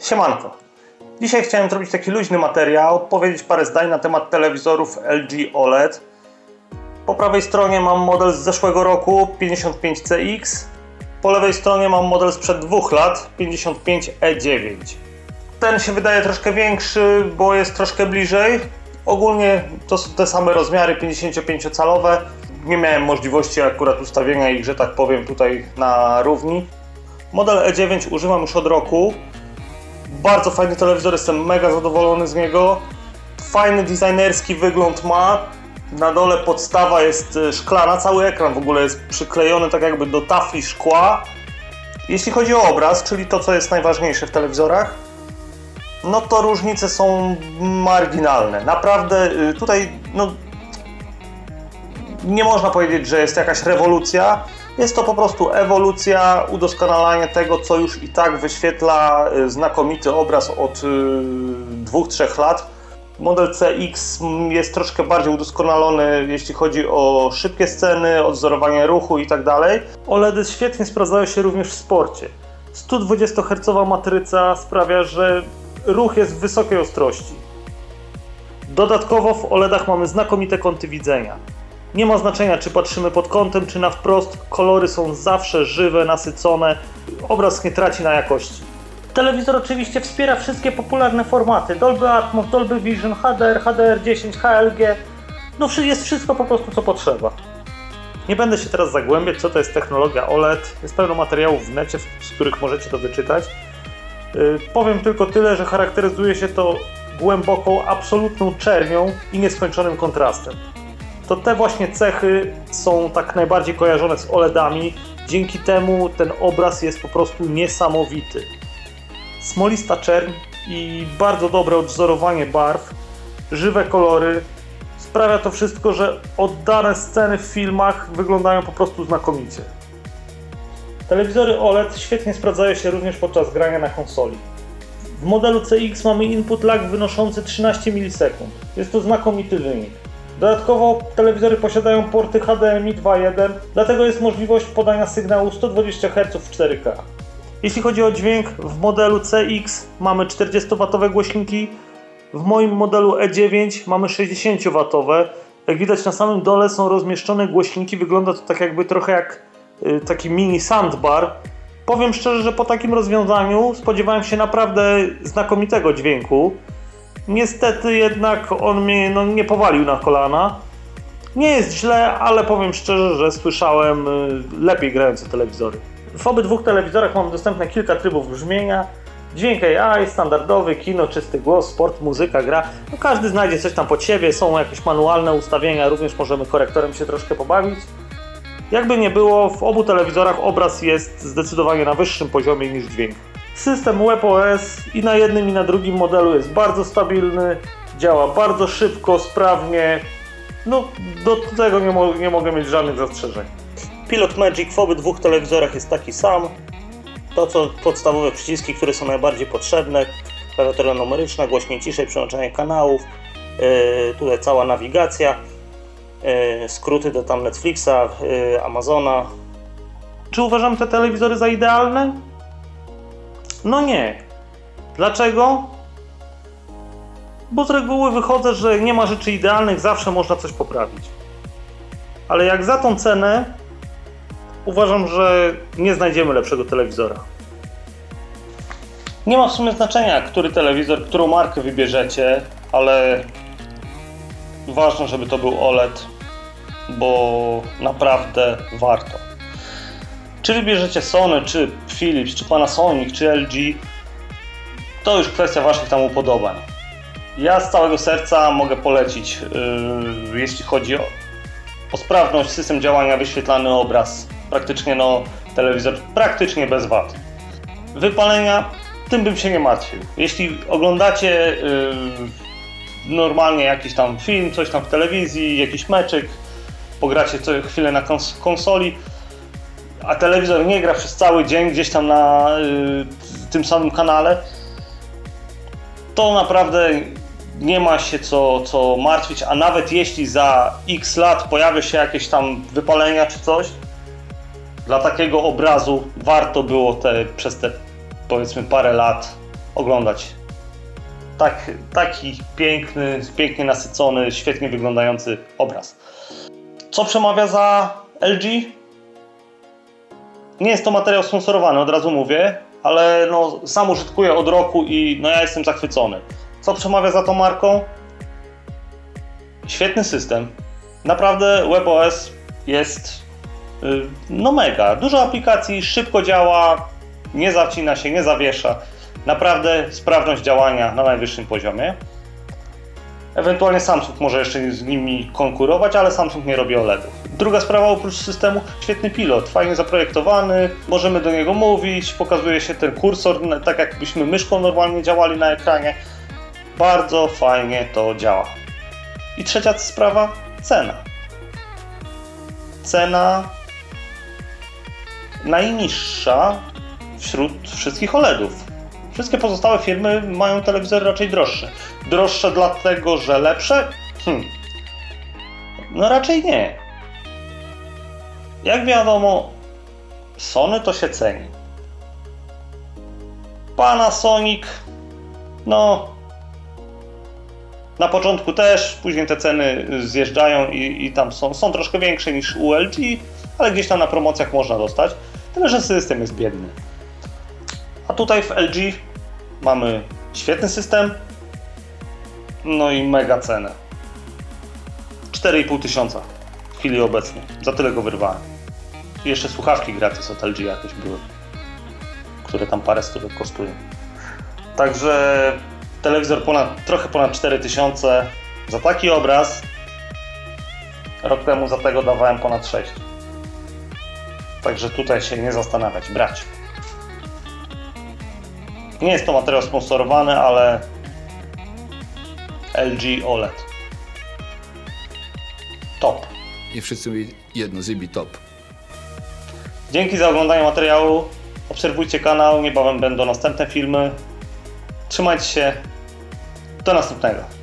Siemanko. Dzisiaj chciałem zrobić taki luźny materiał, powiedzieć parę zdań na temat telewizorów LG OLED. Po prawej stronie mam model z zeszłego roku 55CX. Po lewej stronie mam model sprzed dwóch lat 55E9. Ten się wydaje troszkę większy, bo jest troszkę bliżej. Ogólnie to są te same rozmiary 55-calowe. Nie miałem możliwości akurat ustawienia ich, że tak powiem, tutaj na równi. Model E9 używam już od roku. Bardzo fajny telewizor, jestem mega zadowolony z niego. Fajny designerski wygląd ma. Na dole podstawa jest y, szklana, cały ekran w ogóle jest przyklejony tak jakby do tafli szkła. Jeśli chodzi o obraz, czyli to co jest najważniejsze w telewizorach, no to różnice są marginalne. Naprawdę y, tutaj no, nie można powiedzieć, że jest jakaś rewolucja. Jest to po prostu ewolucja, udoskonalanie tego, co już i tak wyświetla y, znakomity obraz od 2-3 lat. Model CX jest troszkę bardziej udoskonalony, jeśli chodzi o szybkie sceny, odzorowanie ruchu itd. OLEDy świetnie sprawdzają się również w sporcie. 120 Hz matryca sprawia, że ruch jest w wysokiej ostrości. Dodatkowo w OLEDach mamy znakomite kąty widzenia. Nie ma znaczenia, czy patrzymy pod kątem, czy na wprost, kolory są zawsze żywe, nasycone, obraz nie traci na jakości. Telewizor oczywiście wspiera wszystkie popularne formaty: Dolby Atmos, Dolby Vision, HDR, HDR10, HLG. No jest wszystko po prostu co potrzeba. Nie będę się teraz zagłębiać, co to jest technologia OLED. Jest pełno materiałów w necie, z których możecie to wyczytać. Yy, powiem tylko tyle, że charakteryzuje się to głęboką, absolutną czernią i nieskończonym kontrastem to te właśnie cechy są tak najbardziej kojarzone z OLEDami. Dzięki temu ten obraz jest po prostu niesamowity. Smolista czerń i bardzo dobre odwzorowanie barw, żywe kolory. Sprawia to wszystko, że oddane sceny w filmach wyglądają po prostu znakomicie. Telewizory OLED świetnie sprawdzają się również podczas grania na konsoli. W modelu CX mamy input lag wynoszący 13 milisekund. Jest to znakomity wynik. Dodatkowo telewizory posiadają porty HDMI 2.1, dlatego jest możliwość podania sygnału 120 Hz w 4K. Jeśli chodzi o dźwięk, w modelu CX mamy 40W głośniki, w moim modelu E9 mamy 60W. Jak widać na samym dole są rozmieszczone głośniki, wygląda to tak jakby trochę jak y, taki mini soundbar. Powiem szczerze, że po takim rozwiązaniu spodziewałem się naprawdę znakomitego dźwięku. Niestety jednak on mnie no, nie powalił na kolana. Nie jest źle, ale powiem szczerze, że słyszałem y, lepiej grające telewizory. W obydwu telewizorach mam dostępne kilka trybów brzmienia. Dźwięk AI, standardowy, kino, czysty głos, sport, muzyka, gra. No każdy znajdzie coś tam pod siebie, są jakieś manualne ustawienia, również możemy korektorem się troszkę pobawić. Jakby nie było, w obu telewizorach obraz jest zdecydowanie na wyższym poziomie niż dźwięk. System WebOS i na jednym i na drugim modelu jest bardzo stabilny, działa bardzo szybko, sprawnie. No, do tego nie, mo- nie mogę mieć żadnych zastrzeżeń. Pilot Magic w obydwu telewizorach jest taki sam. To co podstawowe przyciski, które są najbardziej potrzebne. Klawiatura numeryczna, głośniej ciszej, przełączanie kanałów. Yy, tutaj cała nawigacja. Yy, skróty do tam Netflixa, yy, Amazona. Czy uważam te telewizory za idealne? No nie. Dlaczego? Bo z reguły wychodzę, że nie ma rzeczy idealnych, zawsze można coś poprawić. Ale jak za tą cenę, uważam, że nie znajdziemy lepszego telewizora. Nie ma w sumie znaczenia, który telewizor, którą markę wybierzecie, ale ważne, żeby to był OLED, bo naprawdę warto. Czy wybierzecie Sony, czy Philips, czy Panasonic, czy LG, to już kwestia Waszych tam upodobań. Ja z całego serca mogę polecić, yy, jeśli chodzi o, o sprawność, system działania, wyświetlany obraz, praktycznie no, telewizor praktycznie bez wad. Wypalenia, tym bym się nie martwił. Jeśli oglądacie yy, normalnie jakiś tam film, coś tam w telewizji, jakiś meczyk, pogracie co chwilę na kons- konsoli, a telewizor nie gra przez cały dzień gdzieś tam na y, tym samym kanale, to naprawdę nie ma się co, co martwić, a nawet jeśli za x lat pojawia się jakieś tam wypalenia czy coś, dla takiego obrazu warto było te, przez te powiedzmy parę lat oglądać. Tak, taki piękny, pięknie nasycony, świetnie wyglądający obraz. Co przemawia za LG? Nie jest to materiał sponsorowany, od razu mówię, ale no, sam użytkuję od roku i no, ja jestem zachwycony. Co przemawia za tą marką? Świetny system. Naprawdę WebOS jest y, no mega. Dużo aplikacji, szybko działa, nie zacina się, nie zawiesza. Naprawdę sprawność działania na najwyższym poziomie. Ewentualnie Samsung może jeszcze z nimi konkurować, ale Samsung nie robi OLEDów. Druga sprawa oprócz systemu, świetny pilot, fajnie zaprojektowany, możemy do niego mówić, pokazuje się ten kursor, tak jakbyśmy myszką normalnie działali na ekranie. Bardzo fajnie to działa. I trzecia sprawa, cena. Cena najniższa wśród wszystkich OLEDów. Wszystkie pozostałe firmy mają telewizory raczej droższe. Droższe dlatego, że lepsze? Hm. No raczej nie. Jak wiadomo, Sony to się ceni. Panasonic, no. Na początku też, później te ceny zjeżdżają i, i tam są, są troszkę większe niż u LG, ale gdzieś tam na promocjach można dostać. Tyle, że system jest biedny. A tutaj w LG mamy świetny system, no i mega cenę. 4,5 tysiąca w chwili obecnej. Za tyle go wyrwałem. I jeszcze słuchawki gratis od LG jakieś były, które tam parę stówek kosztują. Także telewizor ponad, trochę ponad 4000 za taki obraz. Rok temu za tego dawałem ponad 6. Także tutaj się nie zastanawiać, brać. Nie jest to materiał sponsorowany, ale LG OLED. Top. I wszyscy mówili jedno, Zibi top. Dzięki za oglądanie materiału. Obserwujcie kanał, niebawem będą następne filmy. Trzymajcie się. Do następnego.